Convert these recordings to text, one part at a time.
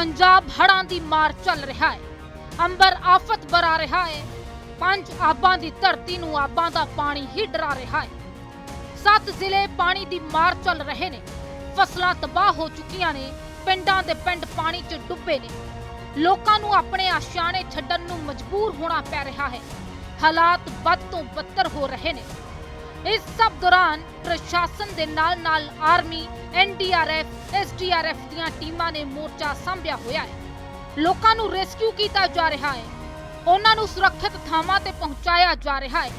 ਪੰਜਾਬ ਹੜ੍ਹਾਂ ਦੀ ਮਾਰ ਚੱਲ ਰਿਹਾ ਹੈ। ਅੰਬਰ ਆਫਤ ਬਰਾ ਰਿਹਾ ਹੈ। ਪੰਜ ਆਬਾਂ ਦੀ ਧਰਤੀ ਨੂੰ ਆਬਾਂ ਦਾ ਪਾਣੀ ਹੀ ਡਰਾ ਰਿਹਾ ਹੈ। ਸੱਤ ਜ਼ਿਲ੍ਹੇ ਪਾਣੀ ਦੀ ਮਾਰ ਚੱਲ ਰਹੇ ਨੇ। ਫਸਲਾਂ ਤਬਾਹ ਹੋ ਚੁੱਕੀਆਂ ਨੇ। ਪਿੰਡਾਂ ਦੇ ਪਿੰਡ ਪਾਣੀ 'ਚ ਡੁੱਬੇ ਨੇ। ਲੋਕਾਂ ਨੂੰ ਆਪਣੇ ਆਸ਼ਿਆਣੇ ਛੱਡਣ ਨੂੰ ਮਜਬੂਰ ਹੋਣਾ ਪੈ ਰਿਹਾ ਹੈ। ਹਾਲਾਤ ਵੱਧ ਤੋਂ ਬੱਤਰ ਹੋ ਰਹੇ ਨੇ। ਇਸ ਸਭ ਦੌਰਾਨ ਪ੍ਰਸ਼ਾਸਨ ਦੇ ਨਾਲ-ਨਾਲ ਆਰਮੀ ਐਨਡੀਆਰਐਫ ਐਸਡੀਆਰਐਫ ਦੀਆਂ ਟੀਮਾਂ ਨੇ ਮੋਰਚਾ ਸੰਭਿਆ ਹੋਇਆ ਹੈ ਲੋਕਾਂ ਨੂੰ ਰੈਸਕਿਊ ਕੀਤਾ ਜਾ ਰਿਹਾ ਹੈ ਉਹਨਾਂ ਨੂੰ ਸੁਰੱਖਿਅਤ ਥਾਵਾਂ ਤੇ ਪਹੁੰਚਾਇਆ ਜਾ ਰਿਹਾ ਹੈ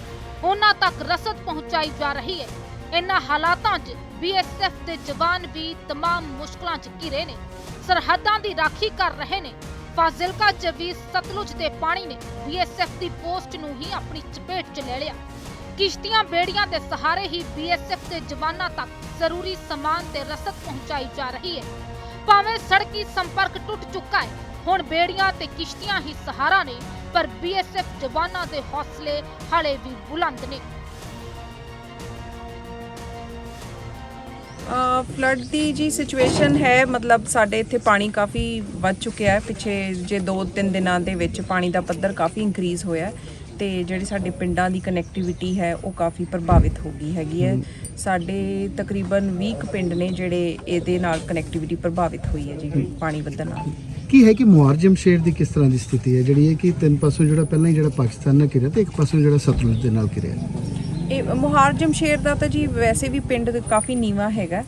ਉਹਨਾਂ ਤੱਕ ਰਸਦ ਪਹੁੰਚਾਈ ਜਾ ਰਹੀ ਹੈ ਇਨ੍ਹਾਂ ਹਾਲਾਤਾਂ 'ਚ ਬੀਐਸਐਫ ਦੇ ਜਵਾਨ ਵੀ तमाम ਮੁਸ਼ਕਲਾਂ 'ਚ ਘਿਰੇ ਨੇ ਸਰਹੱਦਾਂ ਦੀ ਰਾਖੀ ਕਰ ਰਹੇ ਨੇ ਫਾਜ਼ਿਲਕਾ 'ਚ ਵੀ ਸਤਲੁਜ ਦੇ ਪਾਣੀ ਨੇ ਬੀਐਸਐਫ ਦੀ ਪੋਸਟ ਨੂੰ ਹੀ ਆਪਣੀ ਚਪੇਟ 'ਚ ਲੈ ਲਿਆ ਕਿਸ਼ਤੀਆਂ, ਬੇੜੀਆਂ ਦੇ ਸਹਾਰੇ ਹੀ ਬੀਐਸਐਫ ਦੇ ਜਵਾਨਾਂ ਤੱਕ ਜ਼ਰੂਰੀ ਸਮਾਨ ਤੇ ਰਸਦ ਪਹੁੰਚਾਈ ਜਾ ਰਹੀ ਹੈ। ਭਾਵੇਂ ਸੜਕੀ ਸੰਪਰਕ ਟੁੱਟ ਚੁੱਕਾ ਹੈ, ਹੁਣ ਬੇੜੀਆਂ ਤੇ ਕਿਸ਼ਤੀਆਂ ਹੀ ਸਹਾਰਾ ਨੇ, ਪਰ ਬੀਐਸਐਫ ਜਵਾਨਾਂ ਦੇ ਹੌਸਲੇ ਹਾਲੇ ਵੀ ਬੁਲੰਦ ਨੇ। ਫਲੱਡ ਦੀ ਜੀ ਸਿਚੁਏਸ਼ਨ ਹੈ, ਮਤਲਬ ਸਾਡੇ ਇੱਥੇ ਪਾਣੀ ਕਾਫੀ ਵੱਧ ਚੁੱਕਿਆ ਹੈ। ਪਿੱਛੇ ਜੇ 2-3 ਦਿਨਾਂ ਦੇ ਵਿੱਚ ਪਾਣੀ ਦਾ ਪੱਧਰ ਕਾਫੀ ਇਨਕਰੀਜ਼ ਹੋਇਆ ਹੈ। ਤੇ ਜਿਹੜੀ ਸਾਡੇ ਪਿੰਡਾਂ ਦੀ ਕਨੈਕਟੀਵਿਟੀ ਹੈ ਉਹ ਕਾਫੀ ਪ੍ਰਭਾਵਿਤ ਹੋ ਗਈ ਹੈਗੀ ਹੈ। ਸਾਡੇ ਤਕਰੀਬਨ 20 ਕੁ ਪਿੰਡ ਨੇ ਜਿਹੜੇ ਇਹਦੇ ਨਾਲ ਕਨੈਕਟੀਵਿਟੀ ਪ੍ਰਭਾਵਿਤ ਹੋਈ ਹੈ ਜੀ ਪਾਣੀ ਵਧਣ ਨਾਲ। ਕੀ ਹੈ ਕਿ ਮੁਹਾਰਜਮ ਸ਼ੇਰ ਦੀ ਕਿਸ ਤਰ੍ਹਾਂ ਦੀ ਸਥਿਤੀ ਹੈ? ਜਿਹੜੀ ਹੈ ਕਿ ਤਿੰਨ ਪਾਸੋਂ ਜਿਹੜਾ ਪਹਿਲਾਂ ਹੀ ਜਿਹੜਾ ਪਾਕਿਸਤਾਨ ਨਾਲ ਘਿਰਿਆ ਤੇ ਇੱਕ ਪਾਸੋਂ ਜਿਹੜਾ ਸਤਲੁਜ ਦੇ ਨਾਲ ਘਿਰਿਆ। ਇਹ ਮੁਹਾਰ ਜਮਸ਼ੇਰ ਦਾ ਤਾਂ ਜੀ ਵੈਸੇ ਵੀ ਪਿੰਡ ਕਾਫੀ ਨੀਵਾ ਹੈਗਾ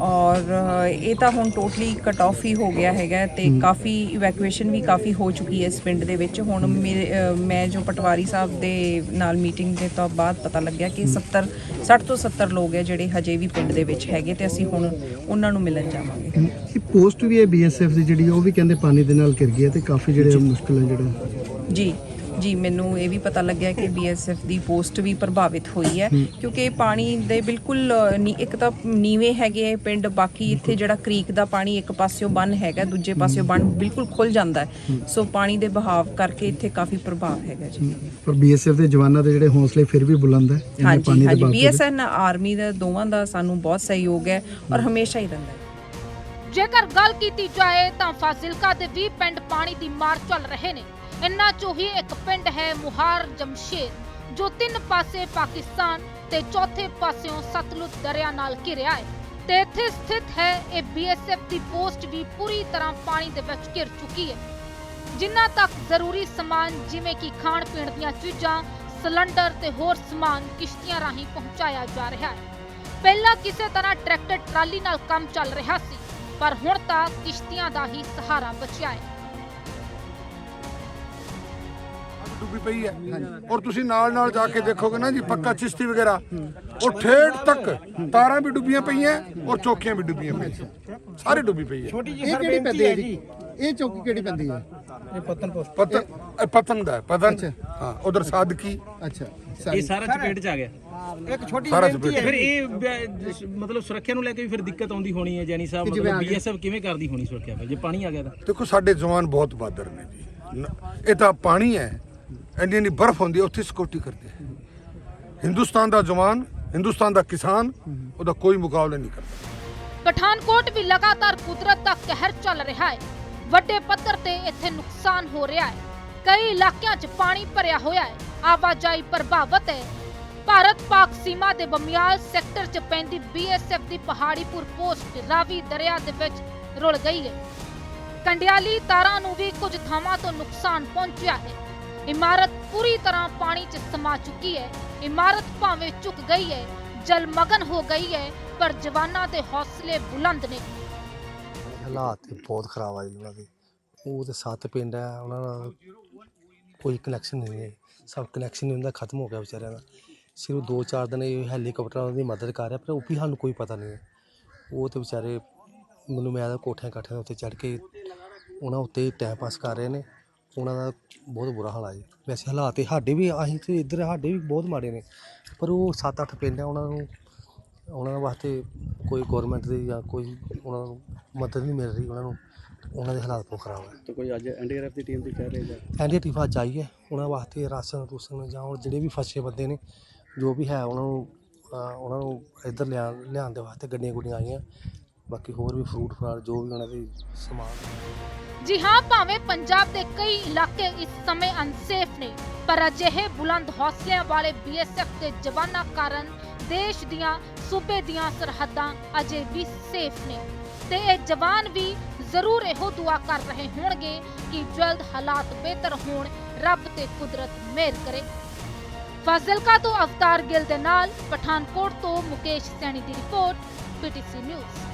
ਔਰ ਇਹ ਤਾਂ ਹੁਣ ਟੋਟਲੀ ਕਟ ਆਫ ਹੀ ਹੋ ਗਿਆ ਹੈਗਾ ਤੇ ਕਾਫੀ ਇਵੈਕੂਏਸ਼ਨ ਵੀ ਕਾਫੀ ਹੋ ਚੁੱਕੀ ਹੈ ਇਸ ਪਿੰਡ ਦੇ ਵਿੱਚ। ਹੁਣ ਮੈਂ ਜੋ ਪਟਵਾਰੀ ਸਾਹਿਬ ਦੇ ਨਾਲ ਮੀਟਿੰਗ ਦੇ ਤੋਂ ਬਾਅਦ ਪਤਾ ਲੱਗਿਆ ਕਿ 70 60 ਤੋਂ 70 ਲੋਕ ਹੈ ਜਿਹੜੇ ਹਜੇ ਵੀ ਪਿੰਡ ਦੇ ਵਿੱਚ ਹੈਗੇ ਤੇ ਅਸੀਂ ਹੁਣ ਉਹਨਾਂ ਨੂੰ ਮਿਲਣ ਜਾਵਾਂਗੇ। ਇਹ ਪੋਸਟ ਵੀ ਹੈ ਬੀਐਸਐਫ ਦੀ ਜਿਹੜੀ ਉਹ ਵੀ ਕਹਿੰਦੇ ਪਾਣੀ ਦੇ ਨਾਲ ਘਿਰ ਗਈ ਹੈ ਤੇ ਕਾਫੀ ਜਿਹੜੇ ਮੁਸ਼ਕਲ ਹੈ ਜਿਹੜਾ ਜੀ। ਜੀ ਮੈਨੂੰ ਇਹ ਵੀ ਪਤਾ ਲੱਗਿਆ ਕਿ ਬੀਐਸਐਫ ਦੀ ਪੋਸਟ ਵੀ ਪ੍ਰਭਾਵਿਤ ਹੋਈ ਹੈ ਕਿਉਂਕਿ ਇਹ ਪਾਣੀ ਦੇ ਬਿਲਕੁਲ ਨੀ- ਇੱਕ ਤਾਂ ਨੀਵੇਂ ਹੈਗੇ ਇਹ ਪਿੰਡ ਬਾਕੀ ਇੱਥੇ ਜਿਹੜਾ ਕ੍ਰੀਕ ਦਾ ਪਾਣੀ ਇੱਕ ਪਾਸਿਓਂ ਬੰਨ ਹੈਗਾ ਦੂਜੇ ਪਾਸਿਓਂ ਬੰਨ ਬਿਲਕੁਲ ਖੁੱਲ ਜਾਂਦਾ ਹੈ। ਸੋ ਪਾਣੀ ਦੇ ਬਹਾਵ ਕਰਕੇ ਇੱਥੇ ਕਾਫੀ ਪ੍ਰਭਾਵ ਹੈਗਾ ਜੀ। ਪਰ ਬੀਐਸਐਫ ਦੇ ਜਵਾਨਾਂ ਦੇ ਜਿਹੜੇ ਹੌਸਲੇ ਫਿਰ ਵੀ ਬੁਲੰਦ ਹੈ ਇੰਨੇ ਹਾਂਜੀ ਪਾਣੀ ਦੇ ਹਾਂਜੀ। ਬਾਵਜੂਦ? ਬੀਐਸਐਨ ਆਰਮੀ ਦਾ ਦੋਵਾਂ ਦਾ ਸਾਨੂੰ ਬਹੁਤ ਸਹਿਯੋਗ ਹੈ ਔਰ ਹਮੇਸ਼ਾ ਹੀ ਰਹਿੰਦਾ ਹੈ। ਜੇਕਰ ਗੱਲ ਕੀਤੀ ਜਾਏ ਤਾਂ ਫਾਜ਼ਿਲਕਾ ਦੇ 20 ਪਿੰਡ ਪਾਣੀ ਦੀ ਮਾਰ ਚੱਲ ਰਹੇ ਨੇ। ਇਨ੍ਹਾਂ ਚੋਂ ਹੀ ਇੱਕ ਪਿੰਡ ਹੈ ਮੁਹਾਰ ਜਮਸ਼ੇਰ, ਜੋ ਤਿੰਨ ਪਾਸੇ ਪਾਕਿਸਤਾਨ ਤੇ ਚੌਥੇ ਪਾਸਿਓਂ ਸਤਲੁਜ ਦਰਿਆ ਨਾਲ ਘਿਰਿਆ ਹੈ ਤੇ ਇੱਥੇ ਸਥਿਤ ਹੈ, ਇਹ ਬੀਐਸਐਫ ਦੀ ਪੋਸਟ ਵੀ ਪੂਰੀ ਤਰ੍ਹਾਂ ਪਾਣੀ ਦੇ ਵਿੱਚ ਘਿਰ ਚੁੱਕੀ ਹੈ। ਜਿਨ੍ਹਾਂ ਤੱਕ ਜ਼ਰੂਰੀ ਸਮਾਨ ਜਿਵੇਂ ਕਿ ਖਾਣ ਪੀਣ ਦੀਆਂ ਚੀਜ਼ਾਂ, ਸਿਲੰਡਰ ਤੇ ਹੋਰ ਸਮਾਨ ਕਿਸ਼ਤੀਆਂ ਰਾਹੀਂ ਪਹੁੰਚਾਇਆ ਜਾ ਰਿਹਾ ਹੈ। ਪਹਿਲਾਂ ਕਿਸੇ ਤਰ੍ਹਾਂ ਟਰੈਕਟਰ ਟਰਾਲੀ ਨਾਲ ਕੰਮ ਚੱਲ ਰਿਹਾ ਸੀ, ਪਰ ਹੁਣ ਤਾਂ ਕਿਸ਼ਤੀਆਂ ਦਾ ਹੀ ਸਹਾਰਾ ਬਚਿਆ ਹੈ। ਡੁੱਬੀ ਪਈ ਹੈ। ਔਰ ਤੁਸੀਂ ਨਾਲ ਨਾਲ ਜਾ ਕੇ ਦੇਖੋਗੇ ਨਾ ਜੀ ਪੱਕਾ ਚਿਸ਼ਤੀ ਵਗੈਰਾ। ਉਹ ਠੇਠ ਤੱਕ ਤਾਰਾਂ ਵੀ ਡੁੱਬੀਆਂ ਪਈਆਂ ਔਰ ਚੌਕੀਆਂ ਵੀ ਡੁੱਬੀਆਂ ਪਈਆਂ। ਸਾਰੇ ਡੁੱਬੀ ਪਈ ਹੈ। ਇਹ ਕਿਹੜੀ ਪੈਂਦੀ ਹੈ ਜੀ? ਇਹ ਚੌਕੀ ਕਿਹੜੀ ਪੈਂਦੀ ਹੈ? ਪਤਨ ਇਹ ਪਤਨ ਦਾ ਹੈ, ਪਤਨ। ਹਾਂ ਉਧਰ ਸਾਦਕੀ। ਅੱਛਾ ਇਹ ਸਾਰਾ। ਚਪੇਟ ਚ ਆ ਗਿਆ। ਸਾਰਾ ਚਪੇਟ ਫਿਰ ਇਹ ਮਤਲਬ ਸੁਰੱਖਿਆ ਨੂੰ ਲੈ ਕੇ ਵੀ ਫਿਰ ਦਿੱਕਤ ਆਉਂਦੀ ਹੋਣੀ ਹੈ ਜੈਨੀ ਸਾਹਿਬ ਮਤਲਬ ਬੀਐਸਐਫ ਕਿਵੇਂ ਕਰਦੀ ਹੋਣੀ ਸੁਰੱਖਿਆ? ਜੇ ਪਾਣੀ ਆ ਗਿਆ ਤਾਂ। ਦੇਖੋ ਸਾਡੇ ਜਵਾਨ ਬਹੁਤ ਬਹਾਦਰ ਨੇ ਜੀ। ਇਹ ਤਾਂ ਪਾਣੀ ਹੈ। ਇੰਨੀ ਇੰਨੀ ਬਰਫ਼ ਹੁੰਦੀ ਹੈ, ਉੱਥੇ ਸਿਕਿਉਰਟੀ ਕਰਦੇ ਹੈ। ਹਿੰਦੁਸਤਾਨ ਦਾ ਜਵਾਨ, ਹਿੰਦੁਸਤਾਨ ਦਾ ਕਿਸਾਨ, ਉਹਦਾ ਕੋਈ ਮੁਕਾਬਲਾ ਨਹੀਂ ਕਰਦਾ। ਪਠਾਨਕੋਟ ਵੀ ਲਗਾਤਾਰ ਕੁਦਰਤ ਦਾ ਕਹਿਰ ਚੱਲ ਰਿਹਾ ਹੈ। ਵੱਡੇ ਪੱਧਰ ਤੇ ਇੱਥੇ ਨੁਕਸਾਨ ਹੋ ਰਿਹਾ ਹੈ। ਕਈ ਇਲਾਕਿਆਂ 'ਚ ਪਾਣੀ ਭਰਿਆ ਹੋਇਆ ਹੈ। ਆਵਾਜਾਈ ਪ੍ਰਭਾਵਿਤ ਹੈ। ਭਾਰਤ ਪਾਕ ਸੀਮਾ ਦੇ ਬਮਿਆਲ ਸੈਕਟਰ 'ਚ ਪੈਂਦੀ ਬੀਐਸਐਫ ਦੀ ਪਹਾੜੀਪੁਰ ਪੋਸਟ ਰਾਵੀ ਦਰਿਆ ਦੇ ਵਿੱਚ ਰੁਲ ਗਈ ਹੈ। ਕੰਡਿਆਲੀ ਤਾਰਾਂ ਨੂੰ ਵੀ ਕੁਝ ਥਾਵਾਂ ਤੋਂ ਨੁਕਸਾਨ ਪਹੁੰਚਿਆ ਹੈ। ਇਮਾਰਤ ਪੂਰੀ ਤਰ੍ਹਾਂ ਪਾਣੀ 'ਚ ਸਮਾ ਚੁੱਕੀ ਹੈ। ਇਮਾਰਤ ਭਾਵੇਂ ਝੁਕ ਗਈ ਹੈ, ਜਲਮਗਨ ਹੋ ਗਈ ਹੈ, ਪਰ ਜਵਾਨਾਂ ਦੇ ਹੌਸਲੇ ਬੁਲੰਦ ਨੇ। ਹਾਲਾਤ ਤੇ ਬਹੁਤ ਖਰਾਬ ਆ ਜੀ ਉਹਨਾਂ ਦੇ। ਉਹ ਤੇ ਸੱਤ ਪਿੰਡ ਆ, ਉਹਨਾਂ ਨਾਲ ਕੋਈ ਕਨੈਕਸ਼ਨ ਨਹੀਂ ਹੈ। ਸਭ ਕਨੈਕਸ਼ਨ ਹੀ ਹੁੰਦਾ, ਖਤਮ ਹੋ ਗਿਆ ਵਿਚਾਰਿਆਂ ਦਾ। ਸਿਰਫ ਦੋ ਚਾਰ ਦਿਨ ਇਹ ਹੈਲੀਕਾਪਟਰਾਂ ਉਹਨਾਂ ਦੀ ਮਦਦ ਕਰ ਰਿਹਾ, ਪਰ ਉਹ ਵੀ ਸਾਨੂੰ ਕੋਈ ਪਤਾ ਨਹੀਂ ਹੈ। ਉਹ ਤੇ ਵਿਚਾਰੇ ਮੈਨੂੰ ਮੈਂ ਤਾਂ ਕੋਠਿਆਂ ਕਾਠਿਆਂ ਦੇ ਉੱਤੇ ਚੜ ਕੇ ਉਹਨਾਂ ਉੱਤੇ ਟਾਈਮ ਪਾਸ ਕਰ ਰਹੇ ਨੇ। ਉਹਨਾਂ ਦਾ ਬਹੁਤ ਬੁਰਾ ਹਾਲ ਆ ਜੀ। ਵੈਸੇ ਹਾਲਾਤ ਤੇ ਸਾਡੇ ਵੀ ਅਸੀਂ ਤੇ ਇੱਧਰ ਸਾਡੇ ਵੀ ਬਹੁਤ ਮਾੜੇ ਨੇ। ਪਰ ਉਹ ਸੱਤ ਅੱਠ ਪਿੰਡ ਆ ਉਹਨਾਂ ਨੂੰ ਉਹਨਾਂ ਵਾਸਤੇ ਕੋਈ ਗਵਰਨਮੈਂਟ ਦੀ ਜਾਂ ਕੋਈ ਉਹਨਾਂ ਨੂੰ ਮਦਦ ਨਹੀਂ ਮਿਲ ਰਹੀ ਉਹਨਾਂ ਨੂੰ। ਉਹਨਾਂ ਦੇ ਹਾਲਾਤ ਬਹੁਤ ਖਰਾਬ ਹੈ ਤੇ ਕੋਈ ਅੱਜ ਐਨਡੀਆਰਐਫ ਦੀ ਟੀਮ ਦੀ ਕਹਿ ਰਹੇ ਜਾਂ? ਐਨਡੀ ਟੀਫਾ ਚਾਹੀਏ ਉਹਨਾਂ ਵਾਸਤੇ ਰਾਸ਼ਨ ਰੂਸ਼ਨ ਜਾਂ ਹੋਰ ਜਿਹੜੇ ਵੀ ਫਸੇ ਬੰਦੇ ਨੇ ਜੋ ਵੀ ਹੈ ਉਹਨਾਂ ਨੂੰ ਉਹਨਾਂ ਨੂੰ ਇੱਧਰ ਲਿਆ ਲਿਆਉਣ ਦੇ ਵਾਸਤੇ ਗੱਡੀਆਂ ਗੁੱਡੀਆਂ ਆਈਆਂ। ਬਾਕੀ ਹੋਰ ਵੀ ਫਰੂਟ ਫਰਾਟ ਜੋ ਵੀ ਉਹਨਾਂ ਦੀ ਸਮਾਨ ਜੀ ਹਾਂ, ਭਾਵੇਂ ਪੰਜਾਬ ਦੇ ਕਈ ਇਲਾਕੇ ਇਸ ਸਮੇਂ ਅਨਸੇਫ ਨੇ, ਪਰ ਅਜਿਹੇ ਬੁਲੰਦ ਹੌਸਲਿਆਂ ਵਾਲੇ ਬੀਐਸਐਫ ਦੇ ਜਵਾਨਾਂ ਕਾਰਨ ਦੇਸ਼ ਦੀਆਂ, ਸੂਬੇ ਦੀਆਂ ਸਰਹੱਦਾਂ ਅਜੇ ਵੀ ਸੇਫ ਨੇ। ਤੇ ਇਹ ਜਵਾਨ ਵੀ ਜ਼ਰੂਰ ਇਹੋ ਦੁਆ ਕਰ ਰਹੇ ਹੋਣਗੇ ਕਿ ਜਲਦ ਹਾਲਾਤ ਬਿਹਤਰ ਹੋਣ, ਰੱਬ ਤੇ ਕੁਦਰਤ ਮਿਹਰ ਕਰੇ। ਫਾਜ਼ਿਲਕਾ ਤੋਂ ਅਵਤਾਰ ਗਿੱਲ ਦੇ ਨਾਲ ਪਠਾਨਕੋਟ ਤੋਂ ਮੁਕੇਸ਼ ਸੈਣੀ ਦੀ ਰਿਪੋਰਟ ਪੀਟੀਸੀ ਨਿਊਜ਼